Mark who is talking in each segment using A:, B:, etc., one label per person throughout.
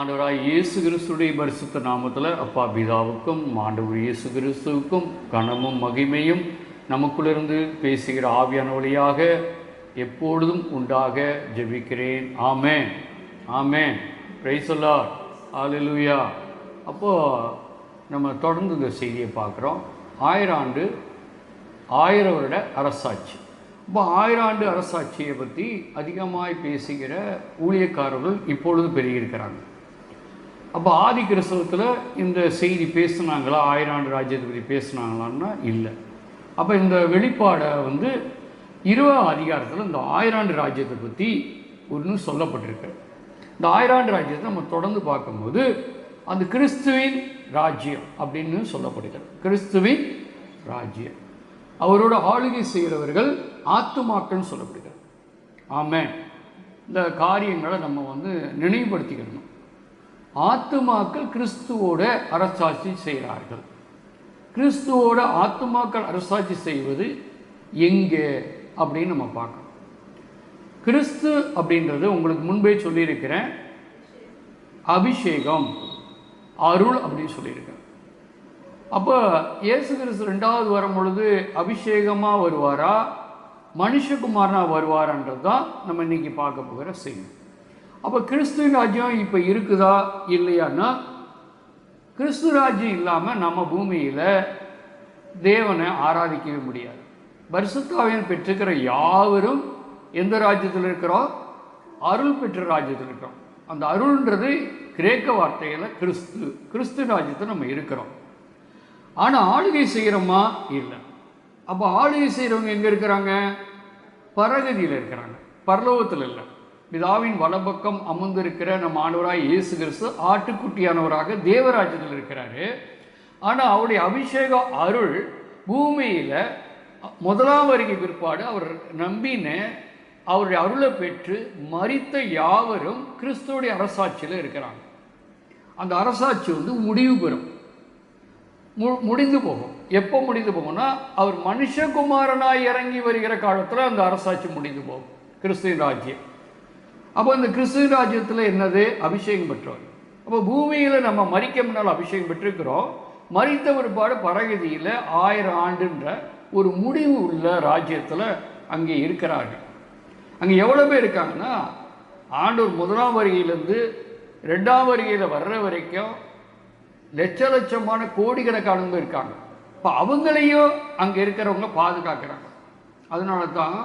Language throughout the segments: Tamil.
A: ஆண்டவராய் இயேசு கிறிஸ்துடைய பரிசுத்த நாமத்தில் அப்பா பிதாவுக்கும் ஆண்டவர் இயேசு கிறிஸ்துவுக்கும் கனமும் மகிமையும் நமக்குள்ளிருந்து பேசுகிற ஆவியான வழியாக எப்பொழுதும் உண்டாக ஜெபிக்கிறேன். ஆமே ஆமென். பிரைசல்லா ஆலிலுயா அப்போது நம்ம தொடர்ந்து இந்த செய்தியை பார்க்குறோம். ஆயிரம் ஆண்டு ஆயிரம் வருட அரசாட்சி. இப்போ ஆயிரம் ஆண்டு அரசாட்சியை பற்றி அதிகமாக பேசுகிற ஊழியக்காரர்கள் இப்பொழுது பெருகியிருக்கிறாங்க. அப்போ ஆதி கிறிஸ்தவத்தில் இந்த செய்தி பேசுனாங்களா? ஆயிரம் ஆண்டு ராஜ்யத்தை பற்றி பேசுனாங்களான்னா இல்லை. அப்போ இந்த வெளிப்பாடை வந்து இருபதாம் அதிகாரத்தில் இந்த ஆயிராண்டு ராஜ்யத்தை பற்றி ஒன்று சொல்லப்பட்டிருக்கு. இந்த ஆயிராண்டு ராஜ்யத்தை நம்ம தொடர்ந்து பார்க்கும்போது அந்த கிறிஸ்துவின் ராஜ்யம் அப்படின்னு சொல்லப்படுகிறது. கிறிஸ்துவின் ராஜ்யம். அவரோட ஆளுகை செய்கிறவர்கள் ஆத்துமாக்கள்னு சொல்லப்படுகிறது. ஆமாம் இந்த காரியங்களை நம்ம வந்து நினைவுபடுத்திக்கணும். ஆத்துமாக்கள் கிறிஸ்துவோட அரசாட்சி செய்கிறார்கள். கிறிஸ்துவோட ஆத்துமாக்கள் அரசாட்சி செய்வது எங்கே அப்படின்னு நம்ம பார்க்கணும். கிறிஸ்து அப்படின்றது உங்களுக்கு முன்பே சொல்லியிருக்கிறேன். அபிஷேகம் அருள் அப்படின்னு சொல்லியிருக்கேன் அப்போ இயேசு கிறிஸ்து ரெண்டாவது வரும் பொழுது அபிஷேகமாக வருவாரா? மனுஷகுமாரனா வருவாரான்றது தான் நம்ம இன்னைக்கு பார்க்க போகிற செய்தி. அப்போ கிறிஸ்து ராஜ்யம் இப்போ இருக்குதா இல்லையான்னா கிறிஸ்து ராஜ்யம் இல்லாமல் நம்ம பூமியில் தேவனை ஆராதிக்கவே முடியாது. பரிசுத்தாவியன் பெற்றிருக்கிற யாவரும் எந்த ராஜ்யத்தில் இருக்கிறோம்? அருள் பெற்ற ராஜ்யத்தில் இருக்கிறோம். அந்த அருள்ன்றது கிரேக்க வார்த்தையில் கிறிஸ்து கிறிஸ்து ராஜ்யத்தில் நம்ம இருக்கிறோம். ஆனால் ஆளுகை செய்கிறோமா இல்லை. அப்போ ஆளுகை செய்கிறவங்க எங்கே இருக்கிறாங்க? பரகதியில் இருக்கிறாங்க. பரலோகத்தில் இல்லை. பிதாவின் வலப்பக்கம் அமர்ந்திருக்கிற நம்ம ஆண்டவராய் இயேசு கிறிஸ்து ஆட்டுக்குட்டியானவராக தேவராஜ்யத்தில் இருக்கிறாரு. ஆனால் அவருடைய அபிஷேக அருள் பூமியில் முதலாம் வருகை பிற்பாடு அவர் நம்பின அவருடைய அருளை பெற்று மறித்த யாவரும் கிறிஸ்துவோடைய அரசாட்சியில் இருக்கிறாங்க. அந்த அரசாட்சி வந்து முடிவு பெறும். மு முடிந்து போகும். எப்போ முடிந்து போகும்னா அவர் மனுஷகுமாரனாய் இறங்கி வருகிற காலத்தில் அந்த அரசாட்சி முடிந்து போகும். கிறிஸ்துவின் ராஜ்யம். அப்போ இந்த கிறிஸ்து ராஜ்யத்தில் என்னது? அபிஷேகம் பெற்றவர் அப்போ பூமியில் நம்ம மறிக்க முன்னால் அபிஷேகம் பெற்றிருக்கிறோம். மறித்த ஒருபாடு பரகதியில் ஆயிரம் ஆண்டுன்ற ஒரு முடிவு உள்ள ராஜ்யத்தில் அங்கே இருக்கிறார்கள். அங்கே எவ்வளோ பேர் இருக்காங்கன்னா ஆண்டூர் முதலாம் வருகையிலேருந்து ரெண்டாம் வருகையில் வர்ற வரைக்கும் லட்ச லட்சமான கோடிக்கணக்கானவங்க இருக்காங்க. இப்போ அவங்களையும் அங்கே இருக்கிறவங்க பாதுகாக்கிறாங்க. அதனால தான்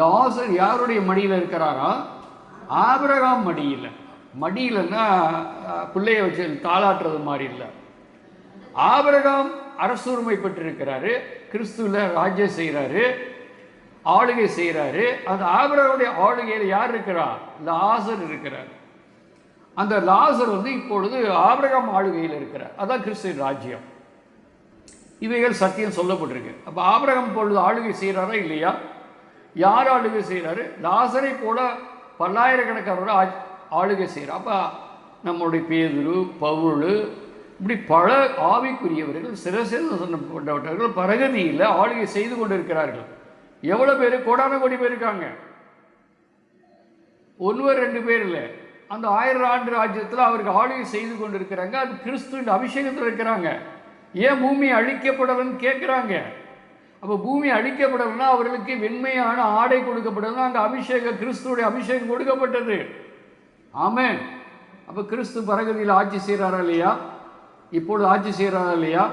A: லாசர் யாருடைய மடியில் இருக்கிறாரா? ஆபிரகாம் மடியில். மடியிலன்னா பிள்ளைய வச்சு தாளாட்டுறது மாதிரி இல்லை. ஆபிரகாம் அரசுரிமை பெற்றிருக்கிறாரு. கிறிஸ்துவில் ராஜ்யம் செய்கிறாரு ஆளுகை செய்கிறாரு அந்த ஆபிரகாவுடைய ஆளுகையில் யார் இருக்கிறா? லாசர் இருக்கிறார். அந்த லாசர் வந்து இப்பொழுது ஆபிரகாம் ஆளுகையில் இருக்கிறார். அதான் கிறிஸ்துவின் ராஜ்யம். இவைகள் சத்தியம் சொல்லப்பட்டிருக்கு. அப்போ ஆபிரகம் பொழுது ஆளுகை செய்கிறாரா இல்லையா? யார் ஆளுகை செய்கிறாரு லாசரை போல பல்லாயிரக்கணக்கானோட ஆ- ஆளுகை செய்கிறார். அப்போ நம்முடைய பேதுரு பவுழு இப்படி பல ஆவிக்குரியவர்கள் சிறசேதம் பரகதியில் ஆளுகை செய்து கொண்டிருக்கிறார்கள். எவ்வளோ பேர்? கோடான கோடி பேர் இருக்காங்க. ஒன்றுவர் ரெண்டு பேர் இல்லை. அந்த ஆயிரம் ஆண்டு ராஜ்யத்தில் அவருக்கு ஆளுகை செய்து கொண்டிருக்கிறாங்க. அது கிறிஸ்துவின் அபிஷேகத்தில் இருக்கிறாங்க. ஏன் பூமி அழிக்கப்படலன்னு கேட்குறாங்க அப்போ பூமி அழிக்கப்படணும்னா அவர்களுக்கு வெண்மையான ஆடை கொடுக்கப்படணும். அங்கே அபிஷேக கிறிஸ்துவோடைய அபிஷேகம் கொடுக்கப்பட்டது. ஆமே அப்போ கிறிஸ்து பரகதியில் ஆட்சி செய்கிறாரா இல்லையா? இப்பொழுது ஆட்சி செய்கிறாரா இல்லையா?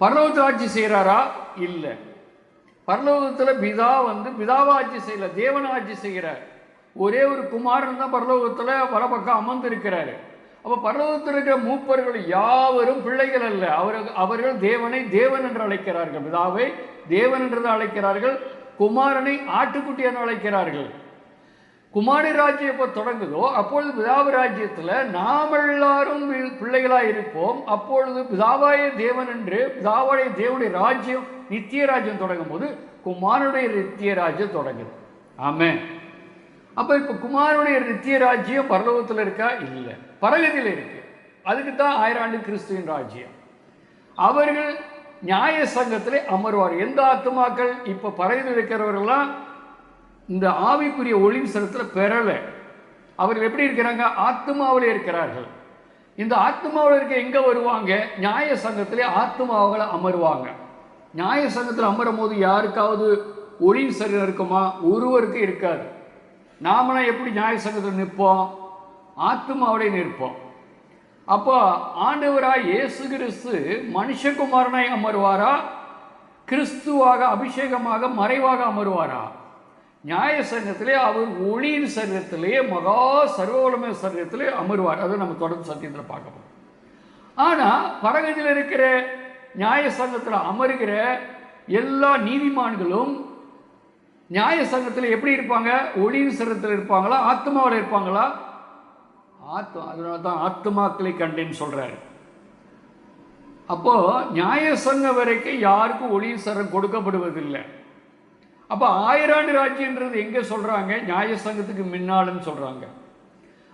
A: பரலோகத்தில் ஆட்சி செய்கிறாரா இல்லை. பரலோகத்தில் பிதா வந்து பிதாவை ஆட்சி செய்யல தேவனை ஆட்சி செய்கிறார். ஒரே ஒரு குமாரன் தான் பரலோகத்தில் வலப்பக்கம் அமர்ந்திருக்கிறாரு. அப்போ பரலோகத்தில் இருக்கிற மூப்பர்கள் யாவரும் பிள்ளைகள் அல்ல. அவர்கள் அவர்கள் தேவனை தேவன் என்று அழைக்கிறார்கள். பிதாவை தேவன் என்று அழைக்கிறார்கள். குமாரனை ஆட்டுக்குட்டி என்று அழைக்கிறார்கள். குமாரி ராஜ்யம் எப்போ தொடங்குதோ அப்பொழுது பிதாவு ராஜ்யத்தில் நாம் எல்லாரும் பிள்ளைகளாக இருப்போம் அப்பொழுது பிதாவாய தேவன் என்று பிதாவாய தேவனுடைய ராஜ்யம் நித்திய ராஜ்யம் தொடங்கும் போது குமாரனுடைய நித்திய ராஜ்யம் தொடங்குது. ஆமே அப்போ இப்போ குமாரனுடைய நித்திய ராஜ்யம் பரலோகத்தில் இருக்கா? இல்லை. பரகதியில் இருக்கு. அதுக்கு தான் ஆயிரம் ஆண்டு கிறிஸ்துவின் ராஜ்யம். அவர்கள் நியாய சங்கத்தில் அமர்வார் எந்த ஆத்துமாக்கள் இப்போ பரகதியில் இருக்கிறவர்கள்லாம் இந்த ஆவிக்குரிய ஒளிவு சரத்தில் பெறலை. அவர்கள் எப்படி இருக்கிறாங்க? ஆத்மாவில் இருக்கிறார்கள். இந்த ஆத்மாவில் இருக்க எங்கே வருவாங்க? நியாய சங்கத்திலே ஆத்மாவில் அமருவாங்க. நியாய சங்கத்தில் அமரும் போது யாருக்காவது ஒளி சரீரம் இருக்குமா? ஒருவருக்கு இருக்காது. நாமளாம் எப்படி நியாய சங்கத்தில் நிற்போம்? ஆத்மாவோடய நிற்போம். அப்போ ஆண்டவராக இயேசு கிறிஸ்து மனுஷகுமாரனாய் அமருவாரா? கிறிஸ்துவாக அபிஷேகமாக மறைவாக அமருவாரா? நியாய சங்கத்திலே அவர் ஒளியின் சரீரத்திலேயே மகா சர்வவலமை சரீரத்திலே அமருவார். அதை நம்ம தொடர்ந்து சத்தியத்தில் பார்க்க போகிறோம் ஆனால் பரகதியில் இருக்கிற நியாய சங்கத்தில் அமருகிற எல்லா நீதிமான்களும் நியாய சங்கத்தில் எப்படி இருப்பாங்க? ஒளியின் சிறத்தில் இருப்பாங்களா? ஆத்மாவில் இருப்பாங்களா? ஆத்மா அதனால தான் ஆத்மாக்களை கண்டேன்னு சொல்கிறாரு அப்போது நியாய சங்கம் வரைக்கும் யாருக்கும் ஒளியின் சரம் கொடுக்கப்படுவதில்லை. அப்போ ஆயிராண்டு ராஜ்யன்றது எங்கே சொல்கிறாங்க நியாய சங்கத்துக்கு முன்னாலுன்னு சொல்கிறாங்க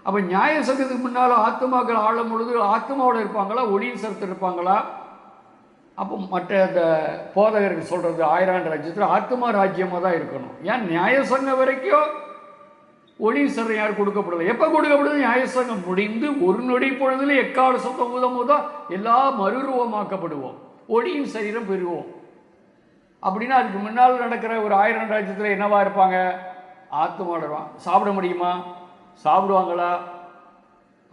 A: அப்போ நியாய சங்கத்துக்கு முன்னால் ஆத்மாக்கள் ஆளும் பொழுது ஆத்மாவோட இருப்பாங்களா? ஒளியின் சரத்தில் இருப்பாங்களா? அப்போ மற்ற அந்த போதகர்கள் சொல்கிறது ஆயிராண்டு ராஜ்யத்தில் ஆத்மா ராஜ்யமாக தான் இருக்கணும். ஏன் நியாய சங்கம் வரைக்கும் ஒளிசரம் யார் கொடுக்கப்படுது எப்போ கொடுக்கப்படுது நியாயசங்கம் முடிந்து ஒரு நொடி பொழுதுல எக்கால சொத்தம் ஊதம் ஊதா எல்லா மறுரூபமாக்கப்படுவோம். ஒளியின் சரீரம் பெறுவோம். அப்படின்னா அதுக்கு முன்னால் நடக்கிற ஒரு ஆயிரம் ராஜ்யத்தில் என்னவா இருப்பாங்க? ஆத்மாடுவான் சாப்பிட முடியுமா? சாப்பிடுவாங்களா?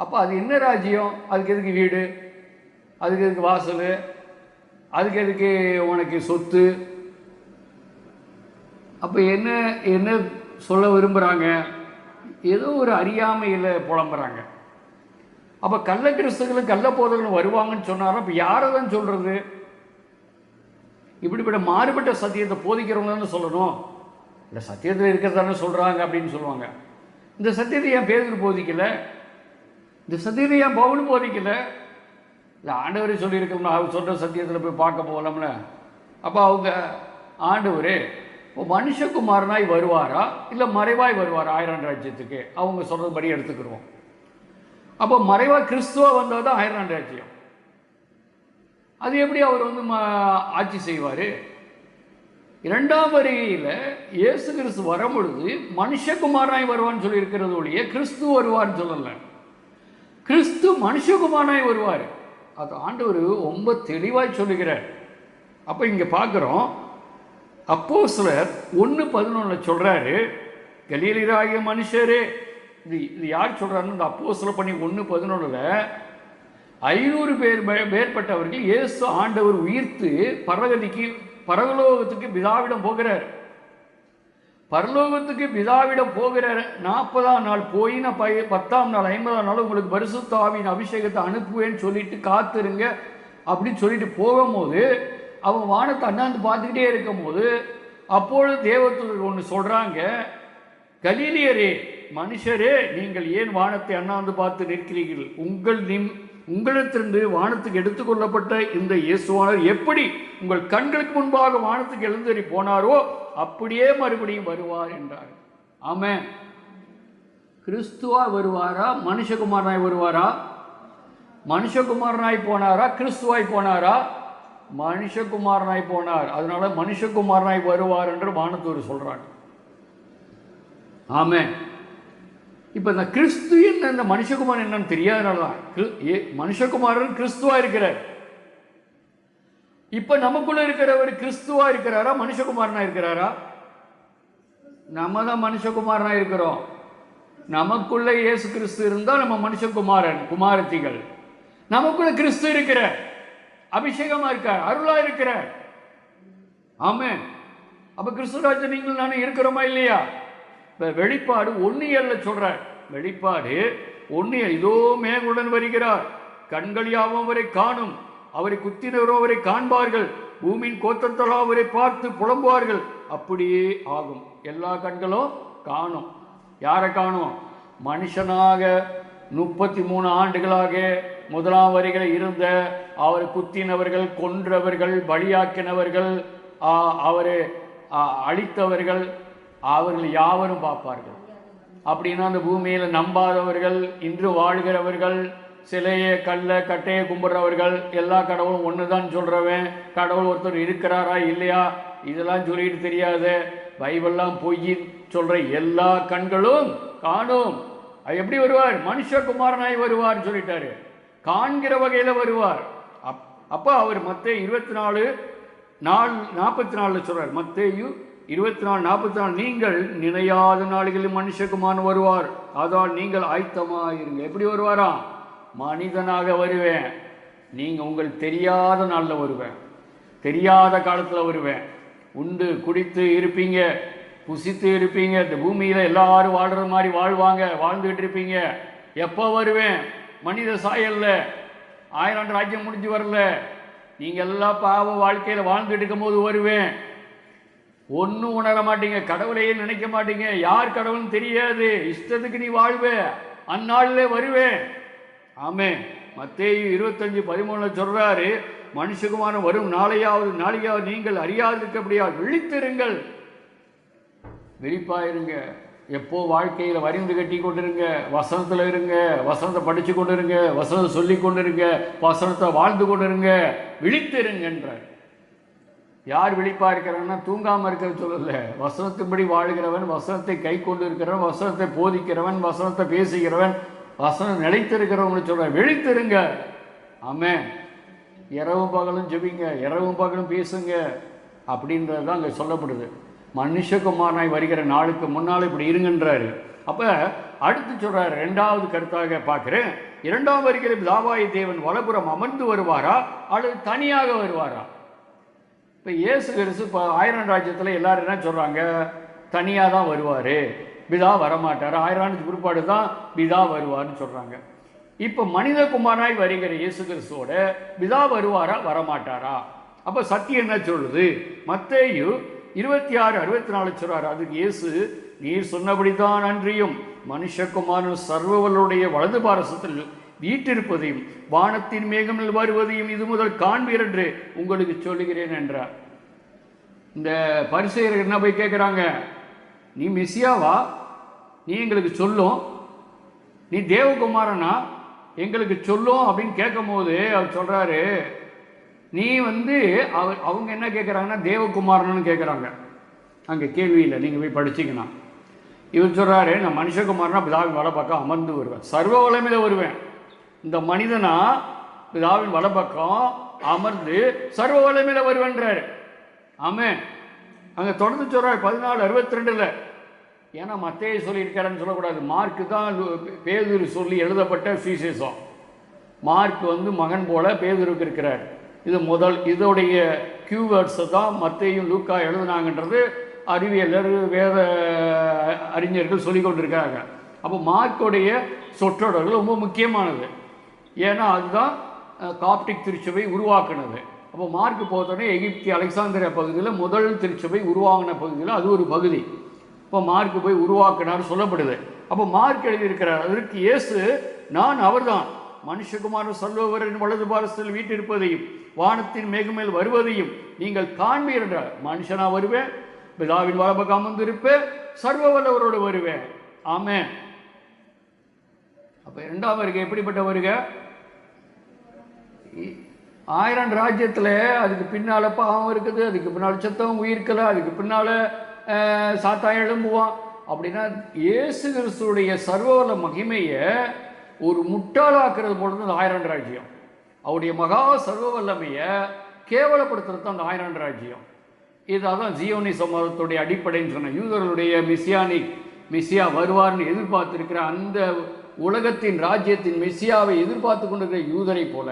A: அப்போ அது என்ன ராஜ்யம்? அதுக்கு எதுக்கு வீடு? அதுக்கு எதுக்கு வாசல்? அதுக்கு எதுக்கு உனக்கு சொத்து? அப்போ என்ன என்ன சொல்ல விரும்புகிறாங்க ஏதோ ஒரு அறியாமையில் புலம்புறாங்க. அப்போ கள்ள கிறிஸ்துகளும் கள்ள போதகளும் வருவாங்கன்னு சொன்னாலும் இப்போ யாரை தான் சொல்கிறது இப்படிப்பட்ட மாறுபட்ட சத்தியத்தை போதிக்கிறவங்க தானே சொல்லணும். இல்லை சத்தியத்தில் இருக்கிறதானே சொல்கிறாங்க அப்படின்னு சொல்லுவாங்க. இந்த சத்தியத்தை ஏன் பேருக்கு போதிக்கலை? இந்த சத்தியத்தை ஏன் பவுல் போதிக்கலை? இல்லை ஆண்டவரே சொல்லியிருக்கோம்னா அவர் சொல்கிற சத்தியத்தில் போய் பார்க்க போகலாம்ல அப்போ அவங்க ஆண்டவரே இப்போ மனுஷகுமாரனாய் வருவாரா? இல்லை மறைவாய் வருவாரா? ஆயிரம் ராஜ்யத்துக்கு. அவங்க சொல்கிறபடி எடுத்துக்கிடுவோம் அப்போ மறைவாக கிறிஸ்துவா வந்தால் தான் ஆயிரம் ராஜ்யம். அது எப்படி அவர் வந்து ம ஆட்சி செய்வார்? இரண்டாம் வருகையில் இயேசு கிறிஸ்து வரும் பொழுது மனுஷகுமாரனாய் வருவான்னு சொல்லியிருக்கிறது ஒழிய கிறிஸ்து வருவார்னு சொல்லலை. கிறிஸ்து மனுஷகுமாரனாய் வருவார். அது ஆண்டவர் ரொம்ப தெளிவாய் சொல்லுகிறார். அப்போ இங்கே பார்க்குறோம் அப்போ சிலர் ஒன்று பதினொன்றில் சொல்கிறாரு கலீலராகிய மனுஷரே. இது இது யார் சொல்கிறாருன்னு இந்த அப்போ சில பண்ணி ஒன்று பதினொன்றில் ஐநூறு பேர் மே- மேற்பட்டவர்கள் இயேசு ஆண்டவர் உயிர்த்து பரகதிக்கு பரவலோகத்துக்கு பிதாவிடம் போகிறார். பரலோகத்துக்கு பிதாவிடம் போகிற நாற்பதாம் நாள் போயின பய பத்தாம் நாள் ஐம்பதாம் நாள் உங்களுக்கு பரிசுத்தாவின் அபிஷேகத்தை அனுப்புவேன்னு சொல்லிட்டு காத்துருங்க. அப்படின்னு சொல்லிட்டு போகும்போது அவன் வானத்தை அண்ணாந்து பார்த்துக்கிட்டே இருக்கும்போது அப்பொழுது தேவத்துக்கு ஒன்று சொல்கிறாங்க கலீலியரே மனுஷரே நீங்கள் ஏன் வானத்தை அண்ணாந்து பார்த்து நிற்கிறீர்கள்? உங்கள் நிம் உங்களிடத்திலிருந்து வானத்துக்கு எடுத்துக்கொள்ளப்பட்ட இந்த இயேசுவானவர் எப்படி உங்கள் கண்களுக்கு முன்பாக வானத்துக்கு எழுந்தறி போனாரோ அப்படியே மறுபடியும் வருவார் என்றார். ஆமே கிறிஸ்துவா வருவாரா? மனுஷகுமாரனாய் வருவாரா? மனுஷகுமாரனாய் போனாரா? கிறிஸ்துவாய் போனாரா? மனுஷகுமாரனாய் போனார். அதனால மனுஷகுமாரனாய் வருவார் என்று வானத்தூர் சொல்றாங்க ஆமே இப்போ இந்த கிறிஸ்து என்ன இந்த மனுஷகுமாரன் என்னன்னு தெரியாதனால தான் ஏ- மனுஷகுமாரன் கிறிஸ்துவா இருக்கிறார். இப்போ நமக்குள்ள இருக்கிறவர் கிறிஸ்துவா இருக்கிறாரா மனுஷகுமாரனா இருக்கிறாரா? நம்ம தான் மனுஷகுமாரனா இருக்கிறோம். நமக்குள்ள இயேசு கிறிஸ்து இருந்தால் நம்ம மனுஷகுமாரன் குமாரத்திகள். நமக்குள்ள கிறிஸ்து இருக்கிற அபிஷேகமா இருக்கார் அருளா இருக்கிறார். ஆமே அப்ப கிறிஸ்துராஜ் நீங்கள் நானும் இருக்கிறோமா இல்லையா? இப்போ வெளிப்பாடு ஒன்னியல்ல சொல்கிறார் வெளிப்பாடு ஒன்னியல் இதோ மேகுடன் வருகிறார். கண்கள் யாவும் அவரை காணும். அவரை குத்தினவரோ அவரை காண்பார்கள். பூமியின் கோத்தத்தலா அவரை பார்த்து புலம்புவார்கள். அப்படியே ஆகும். எல்லா கண்களும் காணும். யாரை காணும்? மனுஷனாக முப்பத்தி மூணு ஆண்டுகளாக முதலாம் வரிகள் இருந்த அவரை குத்தினவர்கள் கொன்றவர்கள் பலியாக்கினவர்கள் அவரை அழித்தவர்கள் அவர்கள் யாவரும் பார்ப்பார்கள். அப்படின்னா அந்த பூமியில் நம்பாதவர்கள் இன்று வாழ்கிறவர்கள் சிலையை கல்லை கட்டையை கும்பிட்றவர்கள் எல்லா கடவுளும் ஒன்று தான் சொல்கிறவன் கடவுள் ஒருத்தர் இருக்கிறாரா இல்லையா? இதெல்லாம் சொல்லிட்டு தெரியாது. பைபிள்லாம் பொய் சொல்கிற எல்லா கண்களும் காணும். அது எப்படி வருவார்? மனுஷகுமாரனாய் வருவார்னு சொல்லிட்டாரு. காண்கிற வகையில் வருவார். அப் அப்போ அவர் மற்ற இருபத்தி நாலு நாள் நாற்பத்தி நாலுல சொல்கிறார் மத்தேயு இருபத்தி நாலு நாற்பத்தி நாலு நீங்கள் நினையாத நாடுகளில் மனுஷகுமான் வருவார். அதால் நீங்கள் ஆயத்தமாயிருங்க. எப்படி வருவாரா? மனிதனாக வருவேன். நீங்கள் உங்கள் தெரியாத நாளில் வருவேன். தெரியாத காலத்தில் வருவேன். உண்டு குடித்து இருப்பீங்க புசித்து இருப்பீங்க இந்த பூமியில் எல்லாரும் வாழ்கிற மாதிரி வாழ்வாங்க வாழ்ந்துகிட்டு இருப்பீங்க. எப்போ வருவேன்? மனித சாயல்ல. ஆயிரம் ராஜ்யம் முடிஞ்சு வரல. நீங்கள் எல்லாம் பாவ வாழ்க்கையில் வாழ்ந்துட்டு இருக்கும்போது வருவேன். ஒன்றும் உணர மாட்டீங்க கடவுளையே நினைக்க மாட்டீங்க யார் கடவுள்னு தெரியாது. இஷ்டத்துக்கு நீ வாழ்வே அந்நாளில் வருவேன். ஆமே மத்தேயு இருபத்தஞ்சு பதிமூணுல சொல்றாரு மனுஷகுமாரன் வரும் நாளையாவது நாளையாவது நீங்கள் அறியாதிருக்கப்படியா விழித்திருங்கள். விழிப்பாயிருங்க. எப்போ வாழ்க்கையில் வரிந்து கட்டி கொண்டிருங்க வசனத்தில் இருங்க வசனத்தை படித்து கொண்டு இருங்க வசனத்தை சொல்லி கொண்டு இருங்க வசனத்தை வாழ்ந்து கொண்டு இருங்க விழித்திருங்கன்றார். யார் விழிப்பா இருக்கிறவன்னா தூங்காமல் இருக்கிற சொல்லல. வசனத்தின்படி வாழ்கிறவன் வசனத்தை கை கொண்டு இருக்கிறவன் வசனத்தை போதிக்கிறவன் வசனத்தை பேசுகிறவன் வசனம் நிலைத்திருக்கிறவன் சொல்கிறேன் விழித்திருங்க. ஆமே இரவும் பகலும் ஜெபிங்க இரவும் பகலும் பேசுங்க அப்படின்றது தான் அங்கே சொல்லப்படுது. மனுஷகுமாரனாய் வருகிற நாளுக்கு முன்னால் இப்படி இருங்கன்றாரு. அப்போ அடுத்து சொல்கிறார் ரெண்டாவது கருத்தாக பார்க்குறேன். இரண்டாம் வருகிற தாவாய தேவன் வலபுறம் அமர்ந்து வருவாரா அல்லது தனியாக வருவாரா? இப்போ இயேசு கிறிஸ்து இப்போ ஆயிரம் ராஜ்யத்தில் எல்லாரும் என்ன சொல்கிறாங்க தனியாக தான் வருவார். பிதா வரமாட்டார். ஆயிரம் ஆண்டு பிற்பாடு தான் பிதா வருவார்னு சொல்கிறாங்க இப்போ மனிதகுமாராய் வருகிற இயேசு கிறிஸ்துவோட பிதா வருவாரா வரமாட்டாரா? அப்போ சத்தியம் என்ன சொல்லுது? மத்தேயு இருபத்தி ஆறு அறுபத்தி நாலு சொல்கிறார் அதுக்கு இயேசு நீர் சொன்னபடி தான் அன்றியும் மனுஷகுமாரன் சர்வவலுடைய வலது பாரசத்தில் வீட்டிருப்பதையும் வானத்தின் மேகமில் வருவதையும் இது முதல் காண்பீர் என்று உங்களுக்கு சொல்லுகிறேன் என்றார். இந்த பரிசெயர் என்ன போய் கேட்குறாங்க? நீ மெஸ்ஸியாவா நீ எங்களுக்கு சொல்லும் நீ தேவகுமாரனா? எங்களுக்கு சொல்லும் அப்படின்னு கேட்கும்போது அவர் சொல்கிறாரு நீ வந்து அவ அவங்க என்ன கேட்குறாங்கன்னா தேவகுமாரன்னு கேட்குறாங்க. அங்கே கேள்வியில் நீங்கள் போய் படிச்சிங்கன்னா. இவர் சொல்கிறாரு நான் மனுஷகுமாரனா பிதாவின் வலப்பக்கம் அமர்ந்து வருவேன். சர்வ வளமையில் வருவேன். இந்த மனிதனா பிதாவின் வலப்பக்கம் அமர்ந்து சர்வ வளமையில வருவேன்றாரு. ஆமே அங்கே தொடர்ந்து சொல்றாரு பதினாலு அறுபத்தி ரெண்டில் ஏன்னா மத்தேய சொல்லியிருக்காருன்னு சொல்லக்கூடாது. மார்க்கு தான் லு- பேதுரு சொல்லி எழுதப்பட்ட சுவிசேஷம் மார்க் வந்து மகன் போல பேதுருக்கு இருக்கிறார். இது முதல் இதோடைய கியூவேர்ட்ஸை தான் மத்தையும் லூக்கா எழுதுனாங்கன்றது அறிவியலர் வேத அறிஞர்கள் சொல்லி கொண்டிருக்காங்க அப்போ மார்க்குடைய சொற்றொடர்கள் ரொம்ப முக்கியமானது. ஏன்னா அதுதான் காப்டிக் திருச்சபை உருவாக்குனது. அப்போ மார்க் போத்தோடனே எகிப்தி அலெக்சாந்திரியா பகுதியில் முதல் திருச்சபை உருவாகின பகுதியில் அது ஒரு பகுதி. இப்போ மார்க் போய் உருவாக்கினார் சொல்லப்படுது. அப்போ மார்க் எழுதியிருக்கிறார் அதற்கு இயேசு நான் அவர்தான். மனுஷகுமாரன் சொல்பவரின் வலது பாரசத்தில் வீட்டிருப்பதையும் வானத்தின் மேகமேல் வருவதையும் நீங்கள் காண்பீர் என்றார். மனுஷனா வருவேன் பிதாவின் வலபக்கம் அமர்ந்திருப்பேன் சர்வ வல்லவரோடு வருவேன். ஆமே அப்போ இரண்டாம் வருகை எப்படிப்பட்ட வருகை? ஆயிரம் ராஜ்யத்தில் அதுக்கு பின்னால் பாவம் இருக்குது அதுக்கு பின்னால் சத்தம் உயிர்க்கலை அதுக்கு பின்னால் அஹ், சாத்தான் எழும்புவான். அப்படின்னா இயேசு கிறிஸ்துடைய சர்வவல மகிமையை ஒரு முட்டாளாக்குறது போல அந்த ஆயிரம் ராஜ்யம். அவருடைய மகா சர்வ வல்லமையை கேவலப்படுத்துறது தான் அந்த ஆயிரம் ராஜ்யம். இதான் ஜியோனி சமூகத்துடைய அடிப்படைன்னு சொன்ன யூதர்களுடைய மிசியானிக் மெஸ்ஸியா வருவார்னு எதிர்பார்த்துருக்கிற அந்த உலகத்தின் ராஜ்யத்தின் மெஸ்ஸியாவை எதிர்பார்த்து கொண்டிருக்கிற யூதரை போல.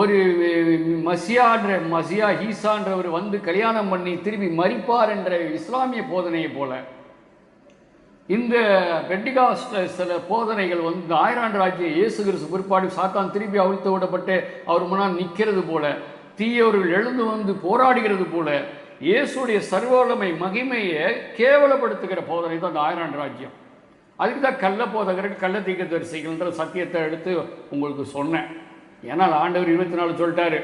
A: ஒரு மசியான்ற மசியா ஹீசான்றவர் வந்து கல்யாணம் பண்ணி திரும்பி மறிப்பார் என்ற இஸ்லாமிய போதனையை போல. இந்த பெண்டிகாஸ்ட் சில போதனைகள் வந்து இந்த ஆயிராண்டு ராஜ்யம் இயேசு கிறிஸ்து பிற்பாடு சாத்தான் திருப்பி அவிழ்த்து விடப்பட்டு அவர் முன்னால் நிற்கிறது போல தீயவர்கள் எழுந்து வந்து போராடுகிறது போல இயேசுடைய சர்வோலமை மகிமையை கேவலப்படுத்துகிற போதனை தான் இந்த ஆயிராண்டு ராஜ்யம். அதுக்கு தான் கள்ள போதகர்கள் கள்ள தீக்க தரிசிகள்ன்ற சத்தியத்தை எடுத்து உங்களுக்கு சொன்னேன். ஏன்னா ஆண்டவர் இருபத்தி நாலு சொல்லிட்டாரு.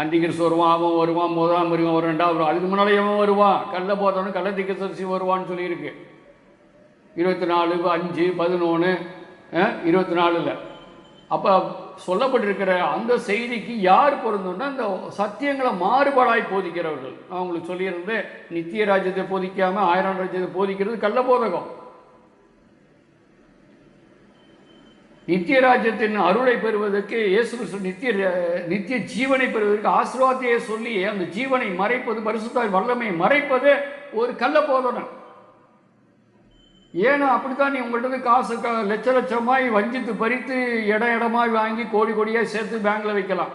A: அந்திகிறிஸ்து வருவான் அவன் வருவான் முதலாம் வருவான் ஒரு ரெண்டாவது வருவான். அதுக்கு முன்னால் எவன் வருவான் கள்ள போதவனும் கள்ள தீக்க வருவான்னு சொல்லியிருக்கு. இருபத்தி நாலு அஞ்சு பதினொன்று இருபத்தி நாலில். அப்போ சொல்லப்பட்டிருக்கிற அந்த செய்திக்கு யார் பொருந்தோன்னா அந்த சத்தியங்களை மாறுபாடாய் போதிக்கிறவர்கள். நான் உங்களுக்கு சொல்லியிருந்தேன் நித்திய ராஜ்யத்தை போதிக்காமல் ஆயிரம் ராஜ்யத்தை போதிக்கிறது கள்ள போதகம். நித்திய ராஜ்யத்தின் அருளை பெறுவதற்கு இயேசு நித்திய நித்திய ஜீவனை பெறுவதற்கு ஆசீர்வாதத்தையே சொல்லி அந்த ஜீவனை மறைப்பது பரிசுத்தாய் வல்லமை மறைப்பது ஒரு கள்ள போதனை ஏன்னா அப்படித்தான் நீ உங்கள்கிட்ட காசு க- லட்ச லட்சமாய் வஞ்சித்து பறித்து இடம் இடமாய் வாங்கி கோடி கோடியாக சேர்த்து பேங்கில் வைக்கலாம்.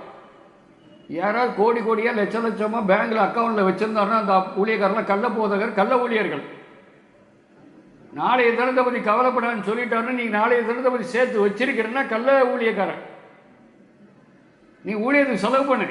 A: யாராவது கோடி கோடியாக லட்ச லட்சமாக பேங்க்கில் அக்கௌண்ட்டில் வச்சுருந்தாருன்னா அந்த ஊழியக்காரெல்லாம் கள்ள போதகர் கள்ள ஊழியர்கள். நாளைய தினத்தை பற்றி கவலைப்படான்னு சொல்லிட்டாருன்னா நீ நாளைய தினத்தை பற்றி சேர்த்து வச்சிருக்கிறேன்னா கள்ள ஊழியக்காரன். நீ ஊழியத்துக்கு செலவு பண்ணு.